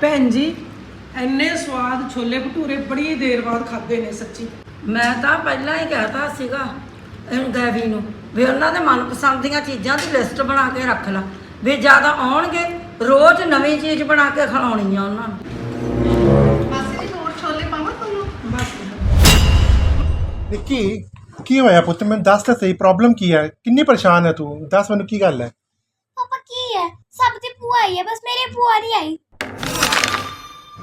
ਭੈਣ ਜੀ ਐਨੇ ਸਵਾਦ ਛੋਲੇ ਭਟੂਰੇ ਬੜੀ ਦੇਰ ਬਾਅਦ ਖਾਦੇ ਨੇ ਸੱਚੀ। ਮੈਂ ਤਾਂ ਪਹਿਲਾਂ ਹੀ ਕਹਿਤਾ ਸੀਗਾ ਇਹਨੂੰ ਗੈਵੀ ਨੂੰ ਵੀ ਉਹਨਾਂ ਦੇ ਮਨਪਸੰਦ ਦੀਆਂ ਚੀਜ਼ਾਂ ਦੀ ਲਿਸਟ ਬਣਾ ਕੇ ਰੱਖ ਲੈ। ਵੀ ਜ਼ਿਆਦਾ ਆਉਣਗੇ ਰੋਜ਼ ਨਵੀਂ ਚੀਜ਼ ਬਣਾ ਕੇ ਖਿਲਾਉਣੀ ਆ ਉਹਨਾਂ ਨੂੰ। ਮਾਸੀ ਜੀ ਹੋਰ ਛੋਲੇ ਪਾਵਾਂ ਤੁਹਾਨੂੰ? ਬਸ। ਨਿੱਕੀ ਕੀ ਹੋਇਆ ਪੁੱਤ? ਮੈਨੂੰ ਦੱਸ ਤਾਂ ਸਹੀ ਪ੍ਰੋਬਲਮ ਕੀ ਹੈ? ਕਿੰਨੀ ਪਰੇਸ਼ਾਨ ਹੈ ਤੂੰ? ਦੱਸ ਮੈਨੂੰ ਕੀ ਗੱਲ ਹੈ? ਪਾਪਾ ਕੀ ਹੈ? ਸਭ ਦੀ ਭੂਆ ਆਈ ਹੈ ਬਸ ਮੇਰੀ ਭੂਆ ਨਹੀਂ ਆਈ।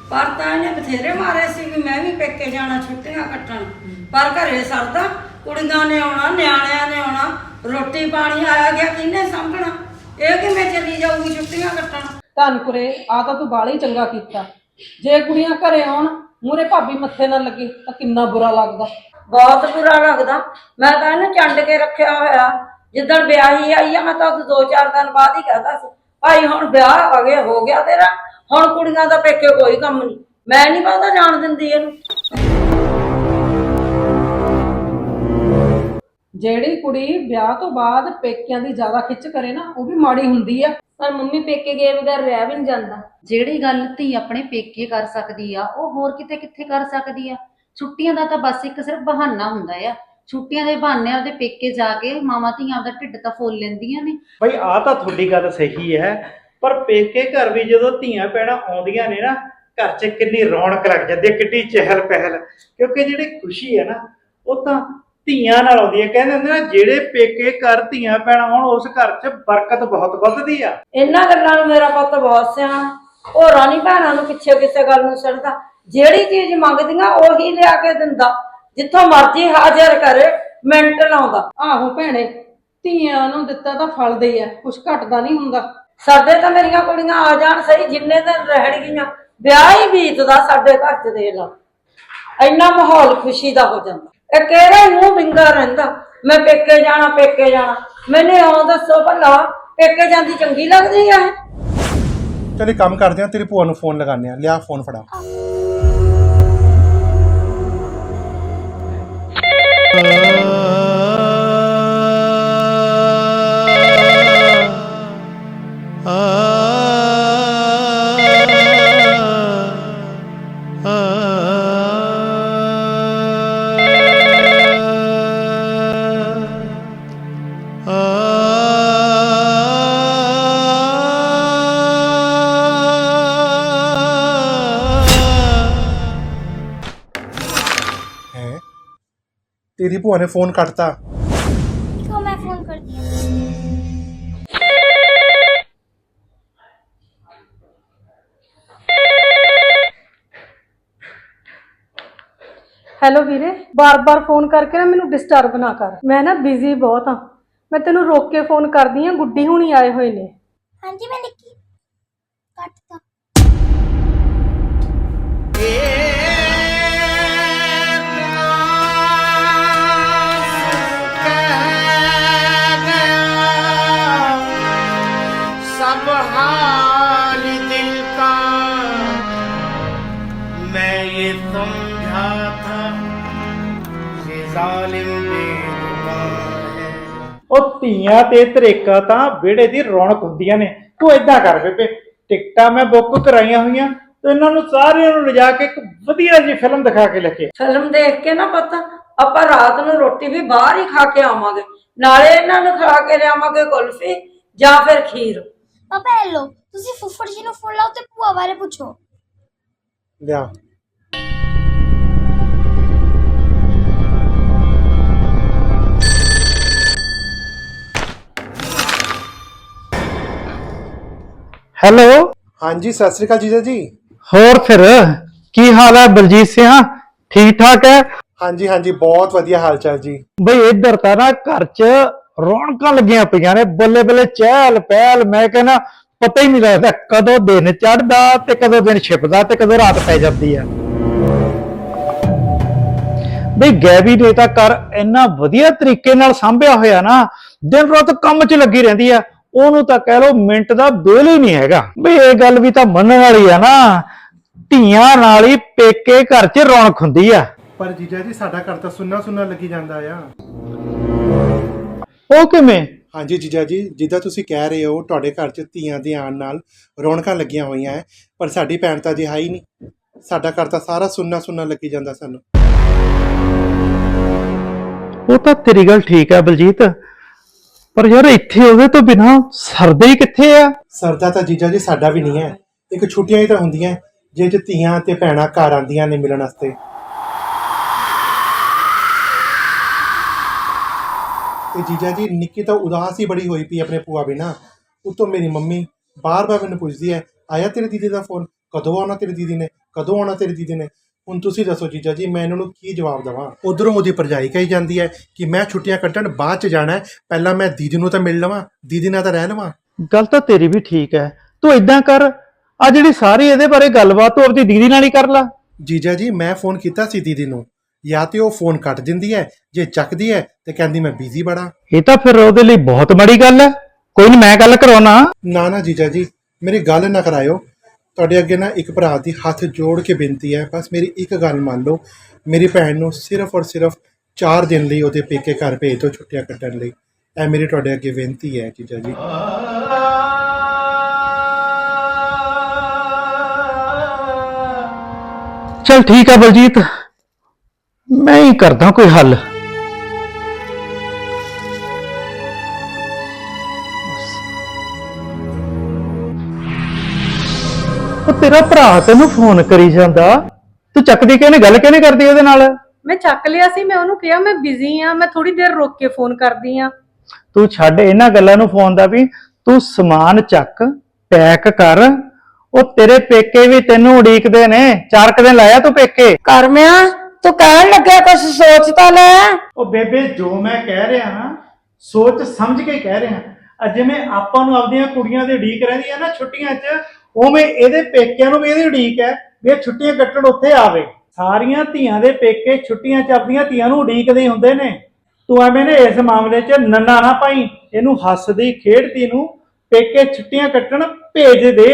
ਪਰ ਤਾਂ ਇਹਨੇ ਬਥੇਰੇ ਮਾਰੇ ਸੀ ਵੀ ਮੈਂ ਵੀ ਪੇਕੇ ਜਾਣਾ ਛੁੱਟੀਆਂ ਕੱਟਣ। ਪਰ ਘਰੇ ਸਰਦਾ ਕੁੜੀਆਂ ਨੇ ਆਉਣਾ ਨਿਆਣਿਆਂ ਨੇ ਆਉਣਾ ਰੋਟੀ ਪਾਣੀ ਆਇਆ ਗਿਆ ਕਿਹਨੇ ਸਾਂਭਣਾ? ਇਹ ਕਿਵੇਂ ਚੱਲੀ ਜਾਊਗੀ ਛੁੱਟੀਆਂ ਕੱਟਣ? ਧੰਨਪੁਰੇ ਆ ਤਾਂ ਤੂੰ ਬਾਲਾ ਹੀ ਚੰਗਾ ਕੀਤਾ। ਜੇ ਕੁੜੀਆਂ ਘਰੇ ਆਉਣ ਮੂਰੇ ਭਾਬੀ ਮੱਥੇ ਨਾ ਲੱਗੇ ਤਾਂ ਕਿੰਨਾ ਬੁਰਾ ਲੱਗਦਾ। ਬਹੁਤ ਬੁਰਾ ਲੱਗਦਾ। ਮੈਂ ਤਾਂ ਇਹਨੂੰ ਚੰਡ ਕੇ ਰੱਖਿਆ ਹੋਇਆ। ਜਿੱਦਣ ਵਿਆਹੀ ਆਈ ਆ, ਮੈਂ ਤਾਂ ਉਸ ਦੋ ਚਾਰ ਦਿਨ ਬਾਅਦ ਹੀ ਕਹਤਾ ਸੀ, ਭਾਈ, ਹੁਣ ਵਿਆਹ ਆ ਗਿਆ, ਹੋ ਗਿਆ ਤੇਰਾ। ਹੁਣ ਕੁੜੀਆਂ ਦਾ ਪੇਕੇ ਕੋਈ ਕੰਮ ਨਹੀਂ। ਮੈਂ ਨਹੀਂ ਬਹੁਤਾ ਜਾਣ ਦਿੰਦੀ ਇਹਨੂੰ। ਜਿਹੜੀ ਕੁੜੀ ਵਿਆਹ ਤੋਂ ਬਾਅਦ ਪੇਕਿਆਂ ਦੀ ਜ਼ਿਆਦਾ ਖਿੱਚ ਕਰੇ ਨਾ ਉਹ ਵੀ ਮਾੜੀ ਹੁੰਦੀ ਆ। ਪਰ ਮੰਮੀ ਪੇਕੇ ਗਏ ਬਗੈਰ ਰਹਿ ਵੀ ਨਹੀਂ ਜਾਂਦਾ। ਜਿਹੜੀ ਗੱਲ ਧੀ ਆਪਣੇ ਪੇਕੇ ਕਰ ਸਕਦੀ ਆ ਉਹ ਹੋਰ ਕਿਤੇ ਕਿੱਥੇ ਕਰ ਸਕਦੀ ਆ? ਛੁੱਟੀਆਂ ਦਾ ਤਾਂ ਬਸ ਇੱਕ ਸਿਰਫ ਬਹਾਨਾ ਹੁੰਦਾ ਆ। ਛੁੱਟੀਆਂ ਦੇ ਬਹਾਨੇ ਆਪਦੇ ਪੇਕੇ ਜਾ ਕੇ ਮਾਵਾਂ ਧੀਆਂ ਦਾ ਢਿੱਡ ਤਾਂ ਫੋਲ ਲੈਂਦੀਆਂ ਨੇ। ਬਈ ਆ ਤਾਂ ਤੁਹਾਡੀ ਗੱਲ ਸਹੀ ਹੈ ਪਰ ਪੇਕੇ ਘਰ ਵੀ ਜਦੋਂ ਧੀਆਂ ਪੈਣਾ ਆਉਂਦੀਆਂ ਨੇ ਨਾ ਘਰ 'ਚ ਕਿੰਨੀ ਰੌਣਕ ਲੱਗ ਜਾਂਦੀ ਹੈ ਕਿੰਨੀ ਚਹਿਲ ਪਹਿਲ ਕਿਉਂਕਿ ਜਿਹੜੀ ਖੁਸ਼ੀ ਹੈ ਨਾ ਉਹ ਤਾਂ ਧੀਆਂ ਨਾਲ ਆਉਂਦੀ ਹੈ। ਕਹਿੰਦੇ ਹੁੰਦੇ ਨਾ ਜਿਹੜੇ ਪੇਕੇ ਘਰ ਧੀਆਂ ਪੈਣਾ ਹੋਣ ਉਸ ਘਰ 'ਚ ਬਰਕਤ ਬਹੁਤ ਵੱਧਦੀ ਆ। ਇਹਨਾਂ ਗੱਲਾਂ ਨੂੰ ਮੇਰਾ ਪੁੱਤ ਬਹੁਤ ਸਿਆਣਾ। ਉਹ ਰਾਣੀ ਭੈਣਾਂ ਨੂੰ ਪਿੱਛੇ ਕਿਸੇ ਗੱਲ ਨੂੰ ਛੱਡਦਾ ਜਿਹੜੀ ਚੀਜ਼ ਮੰਗਦੀਆਂ ਉਹੀ ਲਿਆ ਕੇ ਦਿੰਦਾ। ਜਿੱਥੋਂ ਮਰਜ਼ੀ ਹਾਜ਼ਰ ਕਰੇ ਮਿੰਟ ਲਾਉਂਦਾ। ਆਹੋ ਭੈਣੇ ਧੀਆਂ ਨੂੰ ਦਿੱਤਾ ਤਾਂ ਫਲਦੇ ਆ ਕੁਛ ਘਟਦਾ ਨਹੀਂ ਹੁੰਦਾ। ਸਾਡੇ ਤਾਂ ਮੇਰੀਆਂ ਕੁੜੀਆਂ ਆ ਜਾਣ ਸਹੀ ਜਿੰਨੇ ਦਿਨ ਰਹਿਣਗੀਆਂ ਵਿਆਹ ਹੀ ਬੀਤਦਾ ਸਾਡੇ ਘਰ ਚ ਦੇ ਲਾ। ਇੰਨਾ ਮਾਹੌਲ ਖੁਸ਼ੀ ਦਾ ਹੋ ਜਾਂਦਾ। ਇਹ ਕਿਹੜਾ ਹੀ ਮੂੰਹ ਵਿੰਗਾ ਰਹਿੰਦਾ? ਮੈਂ ਪੇਕੇ ਜਾਣਾ ਪੇਕੇ ਜਾਣਾ। ਮੈਨੇ ਆਉਂ ਦੱਸੋ ਭਲਾ ਪੇਕੇ ਜਾਂਦੀ ਚੰਗੀ ਲੱਗਦੀ ਆ ਇਹ? ਚੱਲ ਇੱਕ ਕੰਮ ਕਰਦੇ ਆ ਤੇਰੀ ਭੂਆ ਨੂੰ ਫੋਨ ਲਗਾਉਂਦੇ ਆ। ਲਿਆ ਫੋਨ ਫੜਾ। ਤੇਰੀ ਭੂਆ ਨੇ ਫੋਨ ਕੱਟਤਾ तो मैं फोन कर दिया ਹੈਲੋ ਵੀਰੇ ਬਾਰ-ਬਾਰ ਫੋਨ ਕਰਕੇ ਨਾ ਮੈਨੂੰ ਡਿਸਟਰਬ ਨਾ ਕਰ ਮੈਂ ਨਾ ਬਿਜ਼ੀ ਬਹੁਤ ਆ ਮੈਂ ਤੈਨੂੰ ਰੋਕ ਕੇ ਫੋਨ ਕਰਦੀ ਆ ਗੁੱਡੀ ਹੁਣੀ ਆਏ ਹੋਏ ਨੇ हाँ जी मैं निक्की कट था मैं ये समझा था ये जालिम बेरुखा है ਉਹ ਧੀਆਂ ਤੇ ਧਰੇਕਾ ਤਾਂ ਵਿਹੜੇ ਦੀ ਰੌਣਕ ਹੁੰਦੀਆਂ ਨੇ ਤੂੰ ਏਦਾਂ ਕਰ ਬੇਬੇ ਟਿਕਟਾਂ ਮੈਂ ਬੁੱਕ ਕਰਾਈਆਂ ਹੋਈਆਂ ਤੇ ਇਹਨਾਂ ਨੂੰ ਸਾਰਿਆਂ ਨੂੰ ਲਿਜਾ ਕੇ ਇੱਕ ਵਧੀਆ ਜੀ ਫਿਲਮ ਦਿਖਾ ਕੇ ਲੈ ਕੇ ਫਿਲਮ ਦੇਖ ਕੇ ਨਾ ਪਤਾ ਆਪਾਂ ਰਾਤ ਨੂੰ ਰੋਟੀ ਵੀ ਬਾਹਰ ਹੀ ਖਾ ਕੇ ਆਵਾਂਗੇ ਨਾਲੇ ਇਹਨਾਂ ਨੂੰ ਖਾ ਕੇ ਲਿਆਵਾਂਗੇ ਕੁਲਫੀ ਜਾਂ ਫਿਰ ਖੀਰ ਪਾਪਾ ਹੈਲੋ ਤੁਸੀਂ ਫੁੱਫੜ ਜੀ ਨੂੰ ਫੋਨ ਲਾਓ ਤੇ ਭੂਆ ਬਾਰੇ ਪੁੱਛੋ ਲਿਆ ਹੈਲੋ। ਹਾਂਜੀ ਸਤਿ ਸ੍ਰੀ ਅਕਾਲ ਜੀਜਾ ਜੀ। ਹੋਰ ਫਿਰ ਕੀ ਹਾਲ ਹੈ ਬਲਜੀਤ ਸਿੰਘ ਠੀਕ ਠਾਕ ਹੈ? ਹਾਂਜੀ ਹਾਂਜੀ ਬਹੁਤ ਵਧੀਆ ਹਾਲ ਚਾਲ ਜੀ। ਬਈ ਇੱਧਰ ਤਾਂ ਨਾ ਘਰ 'ਚ ਰੌਣਕਾਂ ਲੱਗੀਆਂ ਪਈਆਂ ਨੇ ਬੱਲੇ ਬੱਲੇ ਚਹਿਲ ਪਹਿਲ ਮੈਂ ਕਹਿੰਦਾ ਪਤਾ ਹੀ ਨਹੀਂ ਲੱਗਦਾ ਕਦੋਂ ਦਿਨ ਚੜ੍ਹਦਾ ਤੇ ਕਦੋਂ ਦਿਨ ਛਿਪਦਾ ਤੇ ਕਦੋਂ ਰਾਤ ਪੈ ਜਾਂਦੀ ਆ ਬਈ ਗੈਬੀ ਨੇ ਤਾਂ ਘਰ ਇੰਨਾ ਵਧੀਆ ਤਰੀਕੇ ਨਾਲ ਸੰਭਿਆ ਹੋਇਆ ਨਾ ਦਿਨ ਰਾਤ ਕੰਮ 'ਚ ਲੱਗੀ ਰਹਿੰਦੀ ਆ ਉਹਨੂੰ ਤਾਂ ਕਹਿ ਲਓ ਮਿੰਟ ਦਾ ਬੇਲ ਹੀ ਨਹੀਂ ਹੈਗਾ। ਬਈ ਇਹ ਗੱਲ ਵੀ ਤਾਂ ਮੰਨਣ ਵਾਲੀ ਆ ਨਾ ਧੀਆਂ ਨਾਲ ਹੀ ਪੇਕੇ ਘਰ 'ਚ ਰੌਣਕ ਹੁੰਦੀ ਆ। ਪਰ ਜੀਜਾ ਜੀ ਸਾਡਾ ਘਰ ਤਾਂ ਸੁੰਨਾ ਸੁੰਨਾ ਲੱਗੀ ਜਾਂਦਾ ਆ। ਉਹ ਕਿਵੇਂ? ਹਾਂਜੀ ਜੀਜਾ ਜੀ ਜਿੱਦਾਂ ਤੁਸੀਂ ਕਹਿ ਰਹੇ ਹੋ ਤੁਹਾਡੇ ਘਰ 'ਚ ਧੀਆਂ ਦੇ ਆਉਣ ਨਾਲ ਰੌਣਕਾਂ ਲੱਗੀਆਂ ਹੋਈਆਂ ਹੈ ਪਰ ਸਾਡੀ ਭੈਣ ਤਾਂ ਜੇ ਹੈ ਹੀ ਨਹੀਂ। ਸਾਡਾ ਘਰ ਤਾਂ ਸਾਰਾ ਸੁੰਨਾ ਸੁੰਨਾ ਲੱਗੀ ਜਾਂਦਾ ਸਾਨੂੰ। ਉਹ ਤਾਂ ਤੇਰੀ ਗੱਲ ਠੀਕ ਹੈ ਬਲਜੀਤ ਪਰ ਯਾਰ ਇੱਥੇ ਉਹਦੇ ਤੋਂ ਬਿਨਾ ਸਰਦੇ ਹੀ ਕਿੱਥੇ ਆ? ਸਰਦਾ ਤਾਂ ਜੀਜਾ ਜੀ ਸਾਡਾ ਵੀ ਨਹੀਂ ਹੈ। ਇੱਕ ਛੁੱਟੀਆਂ ਹੀ ਤਾਂ ਹੁੰਦੀਆਂ। ਜੇ ਚ ਧੀਆਂ ਤੇ ਭੈਣਾਂ ਘਰ ਆਉਂਦੀਆਂ ਨੇ ਮਿਲਣ ਵਾਸਤੇ। ਤੇ ਜੀਜਾ ਜੀ, ਨਿੱਕੀ ਤਾਂ ਉਦਾਸ ਹੀ ਬੜੀ ਹੋਈ ਪਈ ਆਪਣੇ ਭੂਆ ਬਿਨਾ। ਉਤੋਂ ਮੇਰੀ ਮੰਮੀ ਬਾਰ-ਬਾਰ ਮੈਨੂੰ ਪੁੱਛਦੀ ਹੈ, ਆਇਆ ਤੇਰੀ ਦੀਦੀ ਦਾ ਫੋਨ? ਕਦੋਂ ਆਉਣਾ ਤੇਰੀ ਦੀਦੀ ਨੇ? ਕਦੋਂ ਆਉਣਾ ਤੇਰੀ ਦੀਦੀ ਨੇ? ਹੁਣ ਤੁਸੀਂ ਦੱਸੋ ਜੀਜਾ ਜੀ ਮੈਂ ਇਹਨਾਂ ਨੂੰ ਕੀ ਜਵਾਬ ਦੇਵਾਂ? ਉਧਰੋਂ ਉਹਦੀ ਭਰਜਾਈ ਕਹੀ ਜਾਂਦੀ ਹੈ ਕਿ ਮੈਂ ਛੁੱਟੀਆਂ ਕੱਟਣ ਬਾਅਦ ਚ ਜਾਣਾ ਹੈ ਪਹਿਲਾਂ ਮੈਂ ਦੀਦੀ ਨੂੰ ਤਾਂ ਮਿਲ ਲਵਾਂ ਦੀਦੀ ਨਾਲ ਤਾਂ ਰਹਿ ਲਵਾਂ। ਗੱਲ ਤਾਂ ਤੇਰੀ ਵੀ ਠੀਕ ਹੈ ਤੂੰ ਇਦਾਂ ਕਰ ਆ ਜਿਹੜੀ ਸਾਰੀ ਇਹਦੇ ਬਾਰੇ ਗੱਲਬਾਤ ਤੂੰ ਆਪਣੀ ਦੀਦੀ ਨਾਲ ਹੀ ਕਰ ਲੈ। ਜੀਜਾ ਜੀ ਮੈਂ ਫੋਨ ਕੀਤਾ ਸੀ ਦੀਦੀ ਨੂੰ ਜਾਂ ਤੇ ਉਹ ਫੋਨ ਕੱਟ ਦਿੰਦੀ ਹੈ ਜੇ ਚੱਕਦੀ ਹੈ ਤੇ ਕਹਿੰਦੀ ਮੈਂ ਬਿਜ਼ੀ ਬੜਾ। ਇਹ ਤਾਂ ਫਿਰ ਉਹਦੇ ਲਈ ਬਹੁਤ ਮਾੜੀ ਗੱਲ ਹੈ ਕੋਈ ਨਹੀਂ ਮੈਂ ਗੱਲ ਕਰਾਉਣਾ। ਨਾ ਨਾ ਜੀਜਾ ਜੀ ਮੇਰੀ ਗੱਲ ਨਾ ਕਰਾਇਓ। ਤੁਹਾਡੇ ਅੱਗੇ ਨਾ ਇੱਕ ਭਰਾ ਦੀ ਹੱਥ ਜੋੜ ਕੇ ਬੇਨਤੀ ਹੈ, ਬਸ ਮੇਰੀ ਇੱਕ ਗੱਲ ਮੰਨ ਲਓ, ਮੇਰੀ ਭੈਣ ਨੂੰ ਸਿਰਫ ਔਰ ਸਿਰਫ 4 ਦਿਨ ਲਈ ਉਹਦੇ ਪੇਕੇ ਘਰ ਭੇਜ ਦਿਓ ਛੁੱਟੀਆਂ ਕੱਟਣ ਲਈ। ਇਹ ਮੇਰੀ ਤੁਹਾਡੇ ਅੱਗੇ ਬੇਨਤੀ ਹੈ ਜੀਜਾ ਜੀ। ਚਲ ਠੀਕ ਆ ਬਲਜੀਤ, ਮੈਂ ਹੀ ਕਰਦਾ ਕੋਈ ਹੱਲ। ਉਹ ਤੇਰਾ ਭਰਾ ਤੈਨੂੰ ਫੋਨ ਕਰੀ ਜਾਂਦਾ। ਤੂੰ ਚੱਕਦੀ ਕਿਉਂ ਨਹੀਂ ਗੱਲ ਕਿਉਂ ਨਹੀਂ ਕਰਦੀ ਉਹਦੇ ਨਾਲ? ਮੈਂ ਚੱਕ ਲਿਆ ਸੀ ਮੈਂ ਉਹਨੂੰ ਕਿਹਾ ਮੈਂ ਬਿਜ਼ੀ ਆ ਮੈਂ ਥੋੜੀ ਦੇਰ ਰੁਕ ਕੇ ਫੋਨ ਕਰਦੀ ਆ। ਤੂੰ ਛੱਡ ਇਹਨਾਂ ਗੱਲਾਂ ਨੂੰ ਫੋਨ ਦਾ ਵੀ। ਤੂੰ ਸਮਾਨ ਚੱਕ ਪੈਕ ਕਰ। ਉਹ ਤੇਰੇ ਪੇਕੇ ਵੀ ਤੈਨੂੰ ਉਡੀਕਦੇ ਨੇ। ਚਾਰ ਕੁ ਦਿਨ ਲਾਇਆ ਤੂੰ ਪੇਕੇ? ਕਰਮਿਆ ਤੂੰ ਕਹਿਣ ਲੱਗਿਆ ਕੁਛ ਸੋਚ ਤਾਂ ਲੈ। ਉਹ ਬੇਬੇ ਜੋ ਮੈਂ ਕਹਿ ਰਿਹਾ ਹਾਂ ਸੋਚ ਸਮਝ ਕੇ ਕਹਿ ਰਿਹਾ। ਅੱਜ ਜਿਵੇਂ ਆਪਾਂ ਨੂੰ ਆਪਦੀਆਂ ਕੁੜੀਆਂ ਦੀ ਉਡੀਕ ਰਹਿੰਦੀ ਹੈ ਨਾ ਛੁੱਟੀਆਂ 'ਚ ਉਵੇਂ ਇਹਦੇ ਪੇਕਿਆਂ ਨੂੰ ਵੀ ਇਹਦੀ ਉਡੀਕ ਹੈ ਵੀ ਇਹ ਛੁੱਟੀਆਂ ਕੱਟਣ ਉੱਥੇ ਆਵੇ। ਸਾਰੀਆਂ ਧੀਆਂ ਦੇ ਪੇਕੇ ਛੁੱਟੀਆਂ 'ਚ ਆਪਣੀਆਂ ਧੀਆਂ ਨੂੰ ਉਡੀਕਦੇ ਹੁੰਦੇ ਨੇ। ਤੂੰ ਐਵੇਂ ਨੇ ਇਸ ਮਾਮਲੇ 'ਚ ਨੰਨਾ ਨਾ ਪਾਈ। ਇਹਨੂੰ ਹੱਸਦੀ, ਖੇਡਦੀ ਨੂੰ ਪੇਕੇ ਛੁੱਟੀਆਂ ਕੱਟਣ ਭੇਜ ਦੇ।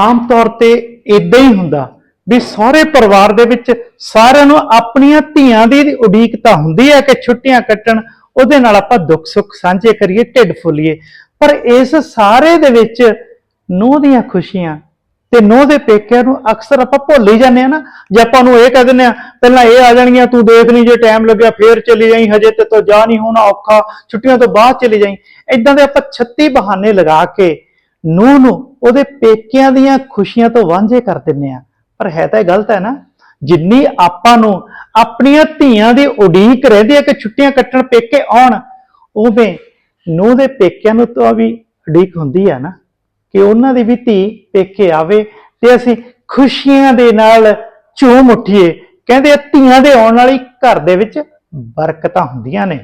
ਆਮ ਤੌਰ ਤੇ ਇਦਾਂ ਹੀ ਹੁੰਦਾ ਵੀ ਸਾਰੇ ਪਰਿਵਾਰ ਦੇ ਵਿੱਚ ਸਾਰਿਆਂ ਨੂੰ ਆਪਣੀਆਂ ਧੀਆਂ ਦੀ ਉਡੀਕ ਤਾਂ ਹੁੰਦੀ ਹੈ ਕਿ ਛੁੱਟੀਆਂ ਕੱਟਣ ਉਹਦੇ ਨਾਲ ਆਪਾਂ ਦੁੱਖ ਸੁੱਖ ਸਾਂਝੇ ਕਰੀਏ, ਢਿੱਡ ਫੁੱਲੀਏ। ਪਰ ਇਸ ਸਾਰੇ ਦੇ ਵਿੱਚ ਨੂੰਹ ਦੀਆਂ ਖੁਸ਼ੀਆਂ ਤੇ ਨੂੰਹ ਦੇ ਪੇਕਿਆਂ ਨੂੰ ਅਕਸਰ ਆਪਾਂ ਭੁੱਲ ਹੀ ਜਾਂਦੇ ਆ ਨਾ। ਜੇ ਆਪਾਂ ਨੂੰ ਇਹ ਕਹਿ ਦਿੰਦੇ ਆ ਪਹਿਲਾਂ ਇਹ ਆ ਜਾਣਗੀਆਂ, ਤੂੰ ਦੇਖ ਨਹੀਂ ਜੇ ਟਾਈਮ ਲੱਗਿਆ, ਫੇਰ ਚਲੀ ਜਾਈ, ਹਜੇ ਤੇ ਤੋਂ ਜਾ ਨਹੀਂ ਹੋਣਾ ਔਖਾ, ਛੁੱਟੀਆਂ ਤੋਂ ਬਾਅਦ ਚਲੀ ਜਾਈ। ਇਦਾਂ ਦੇ ਆਪਾਂ 36 ਬਹਾਨੇ ਲਗਾ ਕੇ ਨੂੰਹ ਨੂੰ ਉਹਦੇ ਪੇਕਿਆਂ ਦੀਆਂ ਖੁਸ਼ੀਆਂ ਤੋਂ ਵਾਂਝੇ ਕਰ ਦਿੰਨੇ ਆ ਪਰ ਹੈ ਤਾਂ ਇਹ ਗਲਤ ਹੈ ਨਾ। ਜਿੰਨੀ ਆਪਾਂ ਨੂੰ ਆਪਣੀਆਂ ਧੀਆਂ ਦੀ ਉਡੀਕ ਰਹਿੰਦੀ ਹੈ ਕਿ ਛੁੱਟੀਆਂ ਕੱਟਣ ਪੇਕੇ ਆਉਣ ਉਵੇਂ ਨੂੰਹ ਦੇ ਪੇਕਿਆਂ ਨੂੰ ਤਾਂ ਵੀ ਉਡੀਕ ਹੁੰਦੀ ਹੈ ਨਾ ਕਿ ਉਹਨਾਂ ਦੀ ਵੀ ਧੀ ਪੇਕੇ ਆਵੇ ਤੇ ਅਸੀਂ ਖੁਸ਼ੀਆਂ ਦੇ ਨਾਲ ਝੂਮ ਉੱਠੀਏ। ਕਹਿੰਦੇ ਆ, ਧੀਆਂ ਦੇ ਆਉਣ ਵਾਲੀ ਘਰ ਦੇ ਵਿੱਚ ਬਰਕਤਾਂ ਹੁੰਦੀਆਂ ਨੇ।